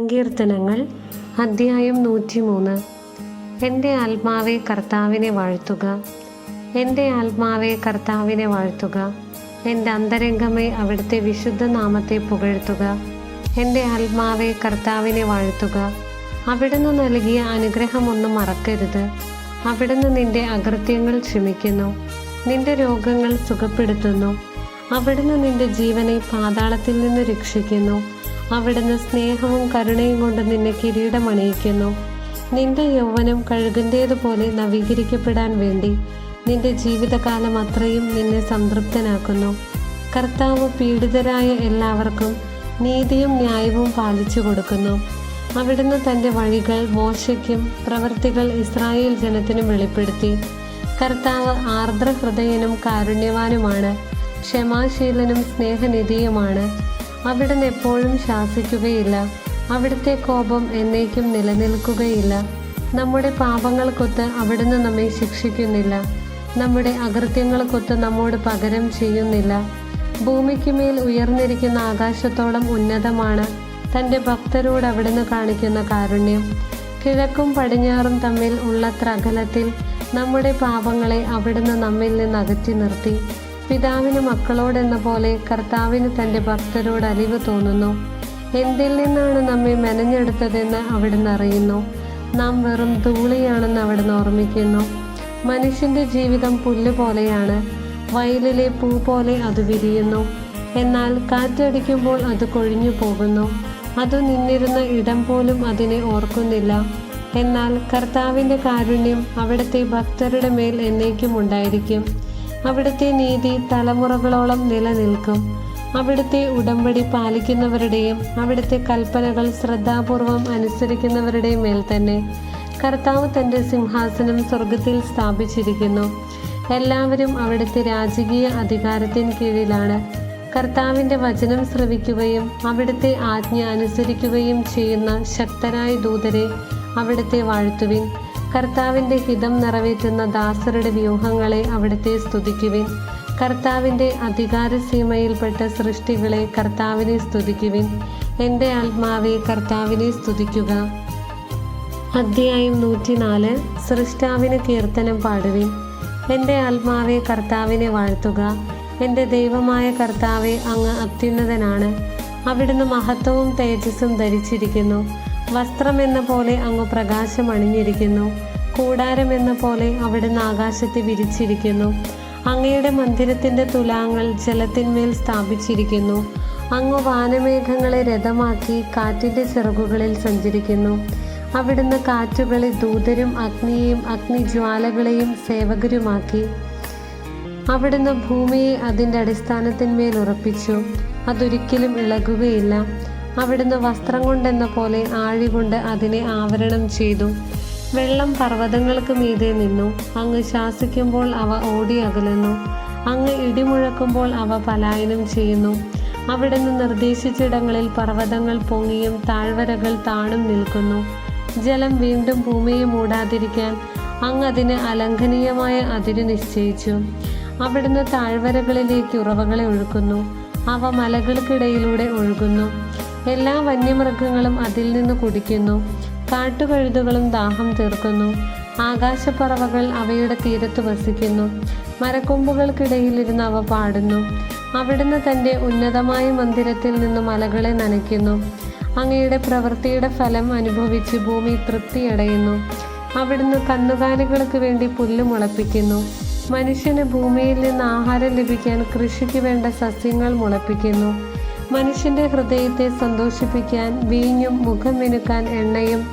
സങ്കീർത്തനങ്ങൾ അദ്ധ്യായം നൂറ്റിമൂന്ന്. എന്റെ ആത്മാവെ കർത്താവിനെ വാഴ്ത്തുക. എന്റെ ആത്മാവെ കർത്താവിനെ വാഴ്ത്തുക. എന്റെ അന്തരംഗമേ അവിടുത്തെ വിശുദ്ധ നാമത്തെ പുകഴ്ത്തുക. എന്റെ ആത്മാവെ കർത്താവിനെ വാഴ്ത്തുക. അവിടുന്ന് നൽകിയ അനുഗ്രഹമൊന്നും മറക്കരുത്. അവിടുന്ന് നിന്റെ അകൃത്യങ്ങൾ ക്ഷമിക്കുന്നു. നിന്റെ രോഗങ്ങൾ സുഖപ്പെടുത്തുന്നു. അവിടുന്ന് നിന്റെ ജീവനെ പാതാളത്തിൽ നിന്ന് രക്ഷിക്കുന്നു. അവിടുന്ന് സ്നേഹവും കരുണയും കൊണ്ട് നിന്നെ കിരീടമണിയിക്കുന്നു നിന്റെ യൗവനം കഴുകിന്റേതുപോലെ നവീകരിക്കപ്പെടാൻ വേണ്ടി നിന്റെ ജീവിതകാലം അത്രയും നിന്നെ സംതൃപ്തനാക്കുന്നു. കർത്താവ് പീഡിതരായ എല്ലാവർക്കും നീതിയും ന്യായവും പാലിച്ചു കൊടുക്കുന്നു. അവിടുന്ന് തന്റെ വഴികൾ മോശയ്ക്കും പ്രവൃത്തികൾ ഇസ്രായേൽ ജനത്തിനും വെളിപ്പെടുത്തി. കർത്താവ് ആർദ്രഹൃദയനും കാരുണ്യവാനുമാണ്. ക്ഷമാശീലനും സ്നേഹനിധിയുമാണ്. അവിടുന്ന് എപ്പോഴും ശാസിക്കുകയില്ല. അവിടുത്തെ കോപം എന്നേക്കും നിലനിൽക്കുകയില്ല. നമ്മുടെ പാപങ്ങൾക്കൊത്ത് അവിടുന്ന് നമ്മെ ശിക്ഷിക്കുന്നില്ല. നമ്മുടെ അകൃത്യങ്ങൾക്കൊത്ത് നമ്മോട് പകരം ചെയ്യുന്നില്ല. ഭൂമിക്ക് മേൽ ഉയർന്നിരിക്കുന്ന ആകാശത്തോളം ഉന്നതമാണ് തന്റെ ഭക്തരോട് അവിടുന്ന് കാണിക്കുന്ന കാരുണ്യം. കിഴക്കും പടിഞ്ഞാറും തമ്മിൽ ഉള്ളത്ര അകലത്തിൽ നമ്മുടെ പാപങ്ങളെ അവിടുന്ന് നമ്മിൽ നിന്ന് അകറ്റി നിർത്തി. പിതാവിന് മക്കളോടെന്ന പോലെ കർത്താവിന് തന്റെ ഭക്തരോട് അലിവ് തോന്നുന്നു. എന്തിൽ നിന്നാണ് നമ്മെ മെനഞ്ഞെടുത്തതെന്ന് അവിടുന്ന് അറിയുന്നു. നാം വെറും ധൂളിയാണെന്ന് അവിടുന്ന് ഓർമ്മിക്കുന്നു. മനുഷ്യന്റെ ജീവിതം പുല്ല് പോലെയാണ്. വയലിലെ പൂ പോലെ അത് വിരിയുന്നു. എന്നാൽ കാറ്റടിക്കുമ്പോൾ അത് കൊഴിഞ്ഞു പോകുന്നു. അത് നിന്നിരുന്ന ഇടം പോലും അതിനെ ഓർക്കുന്നില്ല. എന്നാൽ കർത്താവിന്റെ കാരുണ്യം അവിടുത്തെ ഭക്തരുടെ മേൽ എന്നേക്കും ഉണ്ടായിരിക്കും അവിടുത്തെ നീതി തലമുറകളോളം നിലനിൽക്കും. അവിടുത്തെ ഉടമ്പടി പാലിക്കുന്നവരുടെയും അവിടുത്തെ കൽപ്പനകൾ ശ്രദ്ധാപൂർവം അനുസരിക്കുന്നവരുടെയും മേൽ തന്നെ കർത്താവ് തന്റെ സിംഹാസനം സ്വർഗത്തിൽ സ്ഥാപിച്ചിരിക്കുന്നു. എല്ലാവരും അവിടുത്തെ രാജകീയ അധികാരത്തിന് കീഴിലാണ്. കർത്താവിന്റെ വചനം ശ്രവിക്കുകയും അവിടുത്തെ ആജ്ഞ അനുസരിക്കുകയും ചെയ്യുന്ന ശക്തരായ ദൂതരെ അവിടുത്തെ വാഴ്ത്തുവിൻ. കർത്താവിന്റെ ഹിതം നിറവേറ്റുന്ന ദാസരുടെ വ്യൂഹങ്ങളെ അവിടുത്തെ സ്തുതിക്കുവിൻ. കർത്താവിന്റെ അധികാരസീമയിൽപ്പെട്ട സൃഷ്ടികളെ കർത്താവിനെ സ്തുതിക്കുവിൻ. എന്റെ ആത്മാവെ കർത്താവിനെ സ്തുതിക്കുക. അധ്യായം നൂറ്റിനാല്. സൃഷ്ടാവിന് കീർത്തനം പാടുവിൻ. എന്റെ ആത്മാവെ കർത്താവിനെ വാഴ്ത്തുക. എന്റെ ദൈവമായ കർത്താവെ അങ്ങ് അത്യുന്നതനാണ്. അവിടുന്ന് മഹത്വവും തേജസ്സും ധരിച്ചിരിക്കുന്നു. വസ്ത്രമെന്ന പോലെ അങ്ങ് പ്രകാശം അണിഞ്ഞിരിക്കുന്നു കൂടാരം എന്ന പോലെ അവിടുന്ന് ആകാശത്തെ വിരിച്ചിരിക്കുന്നു. അങ്ങയുടെ മന്ദിരത്തിന്റെ തുലാങ്ങൾ ജലത്തിന്മേൽ സ്ഥാപിച്ചിരിക്കുന്നു. അങ്ങ് വാനമേഘങ്ങളെ രഥമാക്കി കാറ്റിന്റെ ചിറകുകളിൽ സഞ്ചരിക്കുന്നു. അവിടുന്ന് കാറ്റുകളെ ദൂതരും അഗ്നിയെയും അഗ്നിജ്വാലകളെയും സേവകരുമാക്കി. അവിടുന്ന് ഭൂമിയെ അതിന്റെ അടിസ്ഥാനത്തിന്മേൽ ഉറപ്പിച്ചു. അതൊരിക്കലും ഇളകുകയില്ല. അവിടുന്ന് വസ്ത്രം കൊണ്ടെന്ന പോലെ ആഴി കൊണ്ട് അതിനെ ആവരണം ചെയ്തു. വെള്ളം പർവതങ്ങൾക്ക് മീതെ നിന്നു. അങ്ങ് ശാസിക്കുമ്പോൾ അവ ഓടി അകലുന്നു. അങ്ങ് ഇടിമുഴക്കുമ്പോൾ അവ പലായനം ചെയ്യുന്നു. അവിടുന്ന് നിർദ്ദേശിച്ചിടങ്ങളിൽ പർവതങ്ങൾ പൊങ്ങിയും താഴ്വരകൾ താണും നിൽക്കുന്നു. ജലം വീണ്ടും ഭൂമിയെ മൂടാതിരിക്കാൻ അങ്ങ് അതിന് അലംഘനീയമായ അതിര് നിശ്ചയിച്ചു. അവിടുന്ന് താഴ്വരകളിലേക്ക് ഉറവകളെ ഒഴുക്കുന്നു. അവ മലകൾക്കിടയിലൂടെ ഒഴുകുന്നു. എല്ലാ വന്യമൃഗങ്ങളും അതിൽ നിന്ന് കുടിക്കുന്നു. കാട്ടുകഴുതുകളും ദാഹം തീർക്കുന്നു. ആകാശപ്പറവകൾ അവയുടെ തീരത്ത് വസിക്കുന്നു. മരക്കൊമ്പുകൾക്കിടയിലിരുന്ന് അവ പാടുന്നു. അവിടുന്ന് തന്റെ ഉന്നതമായ മന്ദിരത്തിൽ നിന്ന് മലകളെ നനയ്ക്കുന്നു. അങ്ങയുടെ പ്രവൃത്തിയുടെ ഫലം അനുഭവിച്ച് ഭൂമി തൃപ്തിയടയുന്നു. അവിടുന്ന് കന്നുകാലികൾക്ക് വേണ്ടി പുല്ല് മുളപ്പിക്കുന്നു. മനുഷ്യന് ഭൂമിയിൽ നിന്ന് ആഹാരം ലഭിക്കാൻ കൃഷിക്ക് വേണ്ട സസ്യങ്ങൾ മുളപ്പിക്കുന്നു. മനുഷ്യന്റെ ഹൃദയത്തെ സന്തോഷിപ്പിക്കാൻ വീഞ്ഞും മുഖം മിനുക്കാൻ എണ്ണയും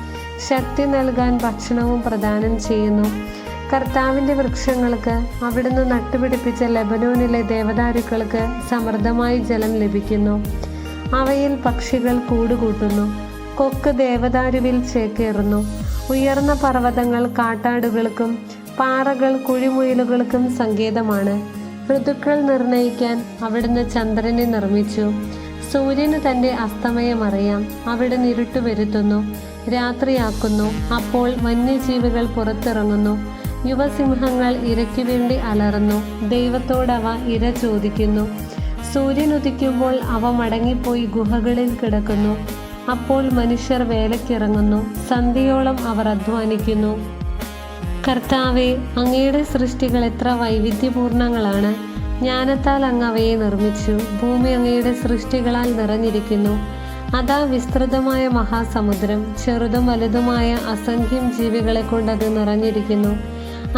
ശക്തി നൽകാൻ ഭക്ഷണവും പ്രദാനം ചെയ്യുന്നു. കർത്താവിന്റെ വൃക്ഷങ്ങൾക്ക് അവിടുന്ന് നട്ടുപിടിപ്പിച്ച ലബനോനിലെ ദേവദാരുക്കൾക്ക് സമൃദ്ധമായി ജലം ലഭിക്കുന്നു. അവയിൽ പക്ഷികൾ കൂടുകൂട്ടുന്നു. കൊക്ക് ദേവദാരുവിൽ ചേക്കേറുന്നു. ഉയർന്ന പർവതങ്ങൾ കാട്ടാടുകൾക്കും പാറകൾ കുഴിമുയിലുകൾക്കും സങ്കേതമാണ്. ഋതുക്കൾ നിർണയിക്കാൻ അവിടുന്ന് ചന്ദ്രനെ നിർമ്മിച്ചു. സൂര്യന് തന്റെ അസ്തമയം അറിയാം. നിരുട്ടു വരുത്തുന്നു. രാത്രിയാക്കുന്നു. അപ്പോൾ വന്യജീവികൾ പുറത്തിറങ്ങുന്നു. യുവസിംഹങ്ങൾ ഇരയ്ക്കു വേണ്ടി അലറുന്നു. ദൈവത്തോടവ ഇര ചോദിക്കുന്നു. സൂര്യൻ ഉദിക്കുമ്പോൾ അവ മടങ്ങിപ്പോയി ഗുഹകളിൽ കിടക്കുന്നു. അപ്പോൾ മനുഷ്യർ വേലയ്ക്കിറങ്ങുന്നു. സന്ധ്യയോളം അവർ അധ്വാനിക്കുന്നു. കർത്താവെ അങ്ങയുടെ സൃഷ്ടികൾ എത്ര വൈവിധ്യപൂർണങ്ങളാണ്. ജ്ഞാനത്താൽ അങ്ങ് അവയെ നിർമ്മിച്ചു. ഭൂമി അങ്ങയുടെ സൃഷ്ടികളാൽ നിറഞ്ഞിരിക്കുന്നു. അതാ വിസ്തൃതമായ മഹാസമുദ്രം. ചെറുതും വലുതുമായ അസംഖ്യം ജീവികളെ കൊണ്ട് അത് നിറഞ്ഞിരിക്കുന്നു.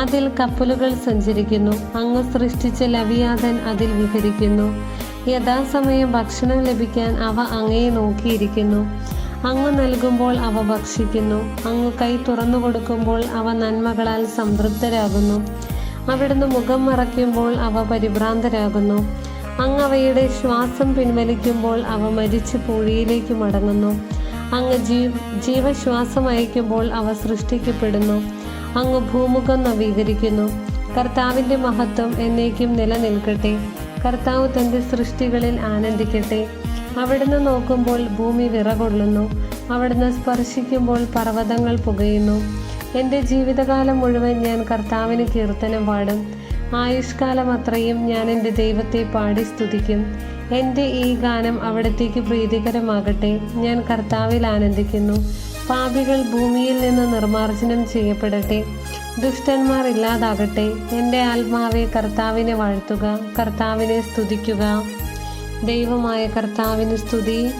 അതിൽ കപ്പലുകൾ സഞ്ചരിക്കുന്നു. അങ്ങ് സൃഷ്ടിച്ച ലവിയാതൻ അതിൽ വിഹരിക്കുന്നു. യഥാസമയം ഭക്ഷണം ലഭിക്കാൻ അവ അങ്ങയെ നോക്കിയിരിക്കുന്നു. അങ്ങ് നൽകുമ്പോൾ അവ ഭക്ഷിക്കുന്നു. അങ്ങ് കൈ തുറന്നു കൊടുക്കുമ്പോൾ അവ നന്മകളാൽ സംതൃപ്തരാകുന്നു. അവിടുന്ന് മുഖം മറയ്ക്കുമ്പോൾ അവ പരിഭ്രാന്തരാകുന്നു. അങ്ങ് അവയുടെ ശ്വാസം പിൻവലിക്കുമ്പോൾ അവ മരിച്ച് പൂഴിയിലേക്ക് മടങ്ങുന്നു. അങ്ങ് ജീ ജീവശ്വാസം അയക്കുമ്പോൾ അവ സൃഷ്ടിക്കപ്പെടുന്നു. അങ്ങ് ഭൂമുഖം നവീകരിക്കുന്നു. കർത്താവിന്റെ മഹത്വം എന്നേക്കും നിലനിൽക്കട്ടെ. കർത്താവ് തന്റെ സൃഷ്ടികളിൽ ആനന്ദിക്കട്ടെ. അവിടുന്ന് നോക്കുമ്പോൾ ഭൂമി വിറകൊള്ളുന്നു. അവിടുന്ന് സ്പർശിക്കുമ്പോൾ പർവതങ്ങൾ പുകയുന്നു. എന്റെ ജീവിതകാലം മുഴുവൻ ഞാൻ കർത്താവിന് കീർത്തനം പാടും. ആയുഷ്കാലം അത്രയും ഞാൻ എന്റെ ദൈവത്തെ പാടി സ്തുതിക്കും. എന്റെ ഈ ഗാനം അവിടത്തേക്ക് പ്രീതികരമാകട്ടെ. ഞാൻ കർത്താവിൽ ആനന്ദിക്കുന്നു. പാപികൾ ഭൂമിയിൽ നിന്ന് നിർമ്മാർജനം ചെയ്യപ്പെടട്ടെ. ദുഷ്ടന്മാർ ഇല്ലാതാകട്ടെ. എന്റെ ആത്മാവെ കർത്താവിനെ വാഴ്ത്തുക കർത്താവിനെ സ്തുതിക്കുക. ദൈവമായ കർത്താവിന് സ്തുതി.